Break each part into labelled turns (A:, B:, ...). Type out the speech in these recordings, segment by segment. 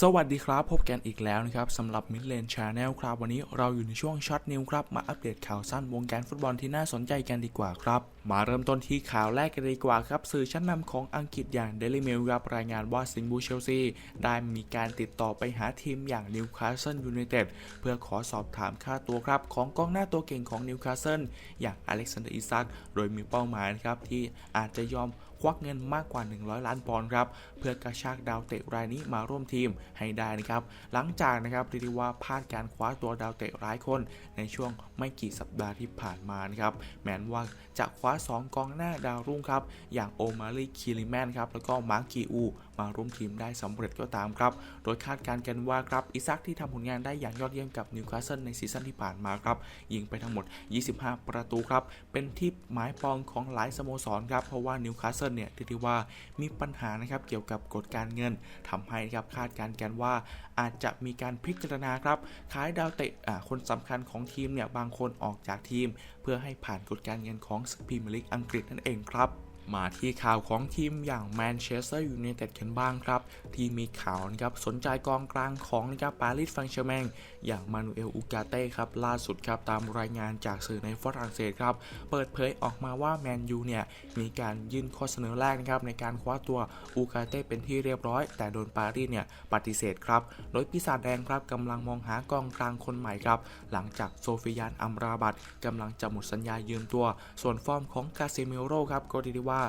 A: สวัสดีครับ พบกันอีกแล้วนะครับสำหรับ Mid Lane Channel ครับ วันนี้เราอยู่ในช่วงช็อตนิวครับ มาอัปเดตข่าวสั้นวงการฟุตบอลที่น่าสนใจกันดีกว่าครับ มาเริ่มต้นที่ข่าวแรกกันดีกว่าครับ สื่อชั้นนำของอังกฤษอย่าง Daily Mail ครับรายงานว่าสิงห์บูเชลซีได้มีการติดต่อไปหาทีมอย่างนิวคาสเซิลยูไนเต็ดเพื่อขอสอบถามค่าตัวครับ ของกองหน้าตัวเก่งของนิวคาสเซิลอย่างอเล็กซานเดอร์อิซักโดยมีเป้าหมายนะครับที่อาจจะยอมควักเงินมากกว่า 100 ล้านปอนด์ครับ เพื่อกระชากดาวเตะรายนี้มาร่วมทีมให้ได้นะครับ หลังจากนะครับเรียกได้ว่าพลาดการคว้าตัวดาวเตะร้ายคนในช่วงไม่กี่สัปดาห์ที่ผ่านมานะครับแม้นว่าจะคว้า2 กองหน้าดาวรุ่งครับ อย่างโอมาลีคิริแมนครับ แล้วก็มาร์กีอูมาร่วมทีมได้สำเร็จก็ตามครับ โดยคาดการณ์กันว่าครับอิซักที่ทำผลงานได้อย่างยอดเยี่ยมกับนิวคาสเซิลในซีซั่นที่ผ่านมาครับ ยิงไปทั้งหมด 25 ประตูครับ เป็นที่หมายปองของหลายสโมสรครับ เพราะว่านิวคาสเซิลเนี่ยเรียกได้ว่ามีปัญหานะครับเกี่ยวกับกฎการเงินทำให้นะครับคาดการณ์กันว่า อาจจะมีการพิจารณาครับขายดาวเตะคนสำคัญของทีมเนี่ยบางคนออกจากทีม เพื่อให้ผ่านกฎการเงินของสปีมลิกอังกฤษนั่นเองครับ มาที่ข่าวของทีมอย่างแมนเชสเตอร์ยูไนเต็ดกันบ้างครับ ที่มีข่าวนะครับสนใจกองกลางของนะครับปารีสแฟงเชแมงอย่างมานูเอลอูกาเต้ครับล่าสุดครับตามรายงานจากสื่อในฝรั่งเศสครับ เปิดเผยออกมาว่าแมนยูเนี่ยมีการยื่นข้อเสนอแรกนะครับในการคว้าตัวอูกาเต้เป็นที่เรียบร้อย แต่โดนปารีสเนี่ยปฏิเสธครับโดยปีศาจแดงครับกำลังมองหากองกลางคนใหม่ครับ หลังจากโซฟิยานอัมราบัตกำลังจะหมดสัญญายืมตัว ส่วนฟอร์มของกาเซมิโรครับก็เรียกได้ว่า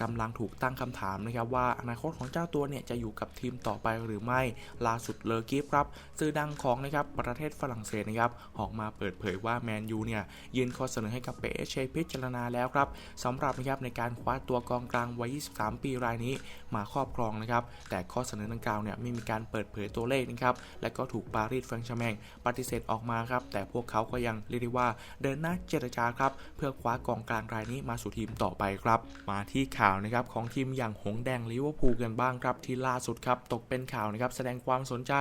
A: กำลังถูกตั้งคำถามนะครับว่าอนาคตของเจ้าตัวเนี่ยจะอยู่กับทีมต่อไปหรือไม่ล่าสุดเลอกิฟครับสื่อดังของนะครับประเทศฝรั่งเศสนะครับออกมาเปิดเผยว่าแมนยูเนี่ยยื่นข้อเสนอให้กับเปเชพิจารณาแล้วครับสำหรับนะครับในการคว้าตัวกองกลางวัย 23 ปีรายนี้มาครอบครองนะครับแต่ข้อเสนอดังกล่าวเนี่ยไม่มีการเปิดเผยตัวเลขนะครับและก็ถูกปารีสแฟรงชแมงปฏิเสธออกมาครับแต่พวกเขาก็ยังเรียกได้ว่าเดินหน้าเจรจาครับเพื่อคว้ากองกลางรายนี้มาสู่ทีมต่อไปครับ มาที่ข่าวนะครับของทีมอย่างหงแดงลิเวอร์พูลกันบ้างครับที่ล่าสุดครับตกเป็นข่าวนะครับแสดงความสนใจ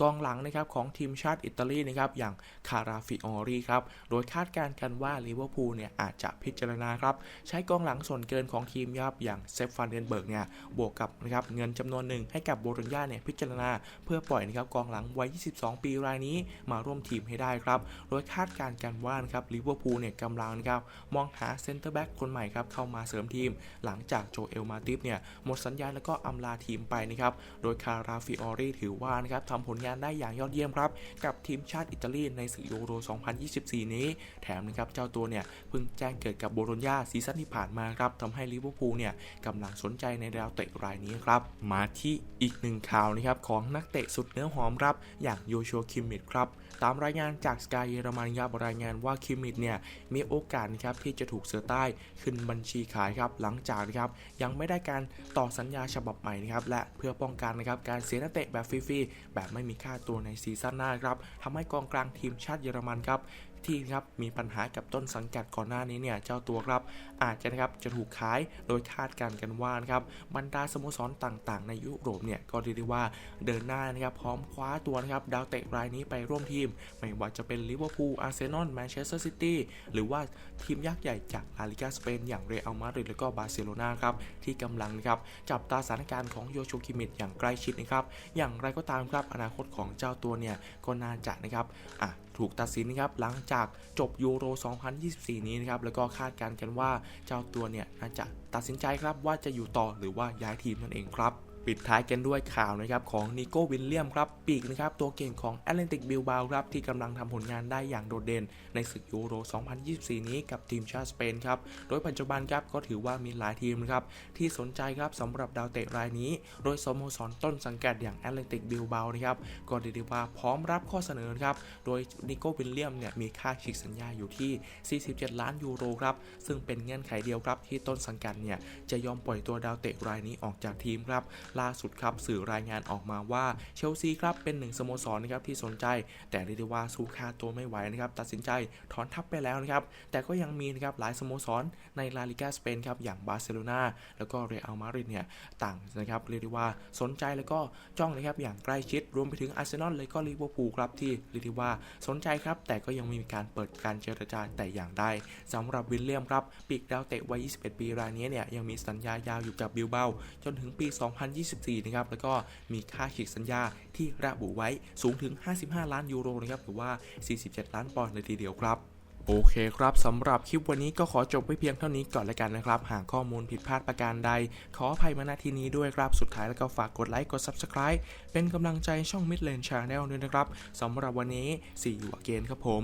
A: กองหลังนะครับของทีมชาติอิตาลีนะครับอย่างคาราฟิออรีครับโดยคาดการณ์กันว่าลิเวอร์พูลเนี่ยอาจจะพิจารณาครับใช้กองหลังส่วนเกินของทีมยับอย่างเซฟฟานเดนเบิร์กเนี่ยบวกกับนะครับเงินจำนวนหนึ่งให้กับโบรญญาเนี่ยพิจารณา เพื่อปล่อยนะครับกองหลังวัย 22 ปีรายนี้มาร่วมทีมให้ได้ครับโดยคาดการณ์กันว่านะครับลิเวอร์พูลเนี่ยกำลังนะครับมองหาเซนเตอร์แบ็กคนใหม่ครับเข้ามาเสริมทีมหลังจากโจเอลมาติฟเนี่ยหมดสัญญาแล้วก็อำลาทีมไปนะครับ โดยคาราฟิออรีถือว่านะครับทำผลงานได้อย่างยอดเยี่ยมครับ กับทีมชาติอิตาลีในศึกยูโร 2024 นี้ แถมนะครับเจ้าตัวเนี่ยเพิ่งแจ้งเกิดกับโบโลญญาซีซั่นที่ผ่านมาครับทำให้ลิเวอร์พูลเนี่ยกำลังสนใจในดาวเตะรายนี้ครับ มาที่อีกหนึ่งข่าวนะครับของนักเตะสุดเนื้อหอมครับ อย่างโยชัวคิมมิดครับตามรายงานจากสกายเยอรมันครับรายงานว่าคิมมิดเนี่ยมีโอกาสนะครับที่จะถูกเสือใต้ขึ้นบัญชีขายครับหลังจากนะครับยังไม่ได้การต่อสัญญาฉบับใหม่นะครับและเพื่อป้องกันนะครับการเสียนักเตะแบบฟรีๆแบบไม่มีค่าตัวในซีซั่นหน้าครับทำให้กองกลางทีมชาติเยอรมันครับ ที่ครับมีปัญหากับต้นสังกัดก่อนหน้านี้เนี่ยเจ้าตัวครับอาจจะนะครับจะถูกขายโดยคาดการณ์กันว่านะครับบรรดาสโมสรต่างๆ ในยุโรปเนี่ยก็เรียกได้ว่าเดินหน้านะครับพร้อมคว้าตัวนะครับดาวเตะรายนี้ไปร่วมทีม ไม่ว่าจะเป็นลิเวอร์พูลอาร์เซนอลแมนเชสเตอร์ซิตี้หรือว่าทีมยักษ์ใหญ่จากลาลิกาสเปนอย่างเรอัลมาดริดและก็บาร์เซโลนาครับที่กำลังนะครับจับตาสถานการณ์ของโยชูคิมิดอย่างใกล้ชิดนะครับอย่างไรก็ตามครับอนาคตของเจ้าตัวเนี่ยก็น่าจะนะครับอะ ถูกตัดสินนะครับหลังจากจบยูโร 2024 นี้นะครับแล้วก็คาดการณ์กันว่าเจ้าตัวเนี่ยน่าจะตัดสินใจครับว่าจะอยู่ต่อหรือว่าย้ายทีมนั่นเองครับ ปิดท้ายกันด้วยข่าวนะครับของนิโก้วินเลียมครับปีกนะครับตัวเก่งของแอตเลนติกบิลบาครับที่กำลังทำผลงานได้อย่างโดดเด่น ในศึกยูโร 2024 นี้กับทีมชาติสเปนครับโดยปัจจุบันครับก็ถือว่ามีหลายทีมนะครับที่สนใจครับสำหรับดาวเตะรายนี้ โดยสโมสรต้นสังกัดอย่างแอตเลนติกบิลบานะครับก็ได้ว่าพร้อมรับข้อเสนอครับโดยนิโก้วิลเลียมเนี่ยมีค่าฉีกสัญญาอยู่ที่ 47 ล้านยูโรครับซึ่งเป็นเงื่อนไขเดียวครับที่ต้นสังกัดเนี่ยจะยอมปล่อยตัวดาวเตะรายนี้ออกจากทีมครับล่าสุดครับสื่อรายงานออกมาว่าเชลซีครับเป็นหนึ่งสโมสรนะครับที่สนใจ แต่เรียกได้ว่าสู้ค่าตัวไม่ไหวนะครับตัดสินใจถอนทัพไปแล้วนะครับแต่ก็ยังมีนะครับหลายสโมสรในลาลิกาสเปนครับอย่างบาร์เซโลนาแล้วก็เรอัลมาดริดเนี่ยต่างนะครับเรียกได้ว่าสนใจแล้วก็จ้องนะครับอย่างใกล้ชิดรวมไปถึงอาร์เซนอลเลยก็ลิเวอร์พูลครับที่เรียกได้ว่าสนใจครับแต่ก็ยังไมมีการเปิดการเจรจาแต่อย่างใดสำหรับวิลเลียมครับปีกดาวเตะวัย 21 ปีรายนี้เนี่ยยังมีสัญญายาวอยู่กับบิลเบาจนถึงปี 202 2024 นะครับ แล้วก็มีค่าฉีกสัญญาที่ระบุไว้สูงถึง 55 ล้านยูโรนะครับ หรือว่า 47 ล้านปอนด์เลยทีเดียวครับโอเคครับสำหรับคลิปวันนี้ก็ขอจบไว้เพียงเท่านี้ก่อนแล้วกันนะครับ หากข้อมูลผิดพลาดประการใด ขออภัยมาณที่นี้ด้วยครับ สุดท้ายแล้วก็ฝากกดไลค์กด Subscribe เป็นกำลังใจช่อง Midland Channel ด้วยนะครับสำหรับวันนี้ see you again ครับผม